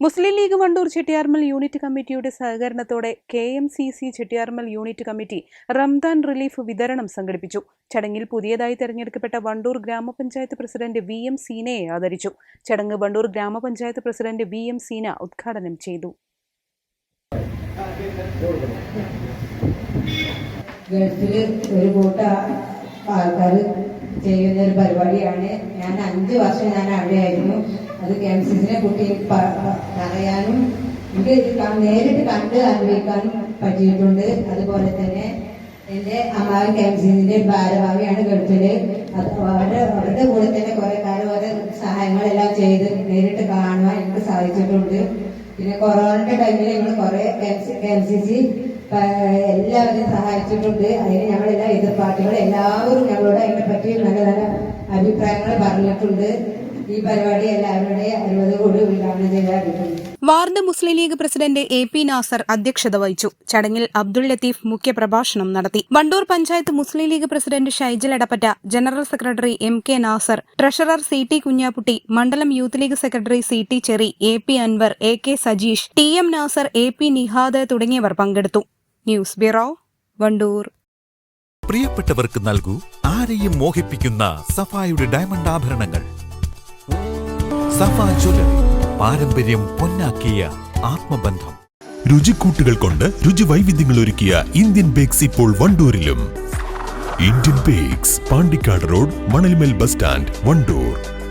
Muslim League Wandoor Chettiyarmal unit കമ്മിറ്റിയുടെ സഹകരണത്തോടെ K M C C Chettiyarmal unit committee Ramadan relief വിതരണം സംഘടിപ്പിച്ചു. ചടങ്ങിൽ പുതിയതായി തെരഞ്ഞെടുക്കപ്പെട്ട വണ്ടൂർ ഗ്രാമപഞ്ചായത്ത് പ്രസിഡന്റ് വി എം സീനയെ ആദരിച്ചു. ചടങ്ങ് വണ്ടൂർ ഗ്രാമപഞ്ചായത്ത് പ്രസിഡന്റ് വി എം സീന ഉദ്ഘാടനം ചെയ്തു. ഗൾഫിൽ ഒരു കൂട്ട ആൾക്കാർ ചെയ്യുന്ന ഒരു പരിപാടിയാണ്. ഞാൻ അഞ്ച് വർഷം ഞാൻ അവിടെയായിരുന്നു. അത് കെ എം സി സിനെ കുട്ടി പറയാനും എനിക്ക് നേരിട്ട് കണ്ട് അനുഭവിക്കാനും പറ്റിയിട്ടുണ്ട്. അതുപോലെ തന്നെ എന്റെ അമ്മാവൻ കെ എം സി സിന്റെ ഭാരഭാവിയാണ് ഗൾഫിൽ. അവരുടെ അവരുടെ കൂടെ തന്നെ കുറെ കാലം ഓരോ സഹായങ്ങളെല്ലാം ചെയ്ത് നേരിട്ട് കാണുവാൻ എനിക്ക് സാധിച്ചിട്ടുണ്ട്. പിന്നെ കൊറോണയുടെ ടൈമിൽ ഞങ്ങൾ കുറെ കെ എം സി സി എല്ലാവരും സഹായിച്ചിട്ടുണ്ട്. അതിന് ഞങ്ങളെല്ലാ എതിർ എല്ലാവരും ഞങ്ങളോട് അതിനെ പറ്റി നല്ല നല്ല അഭിപ്രായങ്ങൾ പറഞ്ഞിട്ടുണ്ട്. ഈ പരിപാടി എല്ലാവരുടെ അനുമതിയോട് ഉദ്ഘാടനം ചെയ്തിട്ടുണ്ട് ward Muslim League president A P Nasar അധ്യക്ഷത വഹിച്ചു. ചടങ്ങിൽ അബ്ദുൾ ലത്തീഫ് മുഖ്യപ്രഭാഷണം നടത്തി. Wandoor panchayat Muslim League president Shaijal Edappatta general secretary M K Nasar treasurer C T Kunhapputty മണ്ഡലം Youth League secretary C T Cheri A P Anvar A K Sajeesh T M Nasar A P Nihad തുടങ്ങിയവർ പങ്കെടുത്തു. News bureau Wandoor. പ്രിയപ്പെട്ടവർക്ക് നൽകൂ ആരെയും മോഹിപ്പിക്കുന്ന സഫായുടെ diamond ആഭരണങ്ങൾ. സഫ jewellery പാരമ്പര്യം പൊന്നാക്കിയ ആത്മബന്ധം. രുചിക്കൂട്ടുകൾ കൊണ്ട് രുചി വൈവിധ്യങ്ങൾ ഒരുക്കിയ ഇന്ത്യൻ ബേക്സ് ഇപ്പോൾ വണ്ടൂരിലും. Indian Bakes Pandikkad road Manalmel bus stand Wandoor.